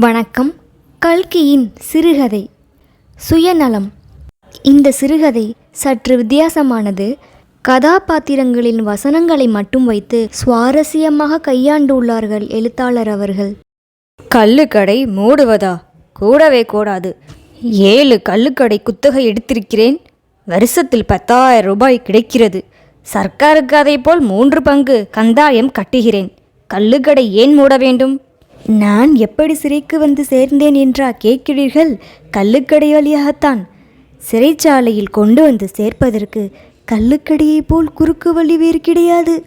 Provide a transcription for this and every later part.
வணக்கம். கல்கியின் சிறுகதை. சுயநலம். இந்த சிறுகதை சற்று வித்தியாசமானது. கதாபாத்திரங்களின் வசனங்களை மட்டும் வைத்து சுவாரஸ்யமாக கையாண்டுள்ளார்கள் எழுத்தாளர் அவர்கள். கள்ளுக்கடை மூடுவதா? கூடவே கூடாது. ஏழு கள்ளுக்கடை குத்தகை எடுத்திருக்கிறேன். வருஷத்தில் பத்தாயிரம் ரூபாய் கிடைக்கிறது. சர்க்காருக்கு அதை போல் மூன்று பங்கு கந்தாயம் கட்டுகிறேன். கள்ளுக்கடை ஏன் மூட வேண்டும்? நான் எப்படி சிறைக்கு வந்து சேர்ந்தேன் என்றா கேட்கிறீர்கள்? கல்லுக்கடை வழியாகத்தான். சிறைச்சாலையில் கொண்டு வந்து சேர்ப்பதற்கு கல்லுக்கடையைப் போல் குறுக்கு வழி வேறு கிடையாது.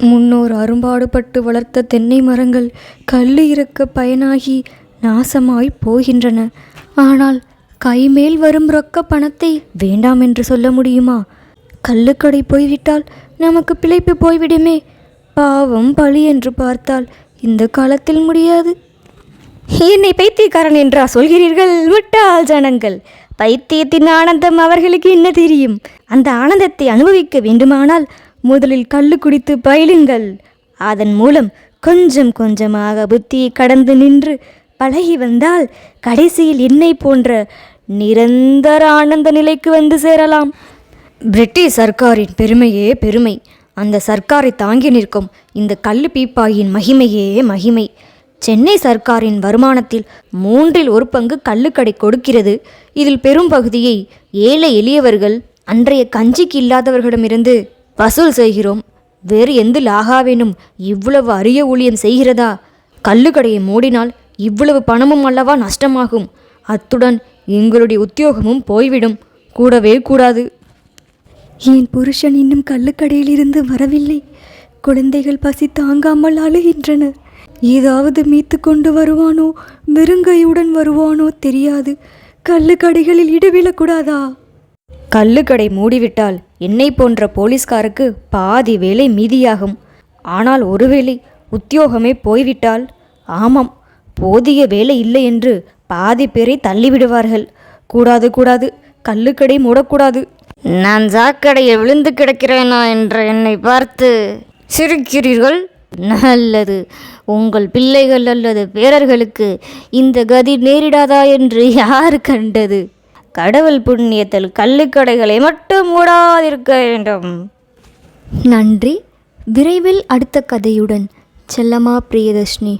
முன்னோர் அரும்பாடுபட்டு வளர்த்த தென்னை மரங்கள் கல் இறக்க பயனாகி நாசமாய் போகின்றன. ஆனால் கைமேல் வரும் ரொக்க பணத்தை வேண்டாம் என்று சொல்ல முடியுமா? கள்ளுக்கடை போய்விட்டால் நமக்கு பிழைப்பு போய்விடுமே. பாவம் பழி என்று பார்த்தால் இந்த காலத்தில் முடியாது. என்னை பைத்தியக்காரன் என்றா சொல்கிறீர்கள்? முட்டாள் ஜனங்கள். பைத்தியத்தின் ஆனந்தம் அவர்களுக்கு என்ன தெரியும்? அந்த ஆனந்தத்தை அனுபவிக்க வேண்டுமானால் முதலில் கள்ளு குடித்து பயிலுங்கள். அதன் மூலம் கொஞ்சம் கொஞ்சமாக புத்தியை கடந்து நின்று பழகி வந்தால் கடைசியில் என்னை போன்ற நிரந்தர ஆனந்த நிலைக்கு வந்து சேரலாம். பிரிட்டிஷ் சர்க்காரின் பெருமையே பெருமை. அந்த சர்க்காரை தாங்கி நிற்கும் இந்த கல் பீப்பாயின் மகிமையே மகிமை. சென்னை சர்க்காரின் வருமானத்தில் மூன்றில் ஒரு பங்கு கள்ளுக்கடை கொடுக்கிறது. இதில் பெரும் பகுதியை ஏழை எளியவர்கள் அன்றைய கஞ்சிக்கு இல்லாதவர்களிடமிருந்து வசூல் செய்கிறோம். வேறு எந்த லாகாவேனும் இவ்வளவு அரிய ஊழியம் செய்கிறதா? கள்ளுக்கடையை மூடினால் இவ்வளவு பணமும் அல்லவா நஷ்டமாகும்? அத்துடன் எங்களுடைய உத்தியோகமும் போய்விடும். கூடவே கூடாது. என் புருஷன் இன்னும் கள்ளுக்கடையிலிருந்து வரவில்லை. குழந்தைகள் பசி தாங்காமல் அழுகின்றன. ஏதாவது மீத்து கொண்டு வருவானோ வெறுங்கையுடன் வருவானோ தெரியாது. கள்ளுக்கடைகளில் இடவிடக்கூடாதா கள்ளுக்கடை மூடிவிட்டால் என்னை போன்ற போலீஸ்காருக்கு பாதி வேலை மீதியாகும். ஆனால் ஒருவேளை உத்தியோகமே போய்விட்டால்? ஆமாம் போதிய வேலை இல்லை என்று பாதி பேரை தள்ளிவிடுவார்கள். கூடாது கூடாது கள்ளுக்கடை மூடக்கூடாது. நான் சாக்கடையில் விழுந்து கிடக்கிறேனா என்ற என்னை பார்த்து சிரிக்கிறீர்கள்? நல்லது. உங்கள் பிள்ளைகள் அல்லது பேரர்களுக்கு இந்த கதி நேரிடாதா என்று யார் கண்டது? கடவுள் புண்ணியத்தில் கள்ளுக்கடைகளை மட்டும் மூடாதிருக்க வேண்டும். நன்றி. விரைவில் அடுத்த கதையுடன். செல்லமா பிரியதர்ஷினி.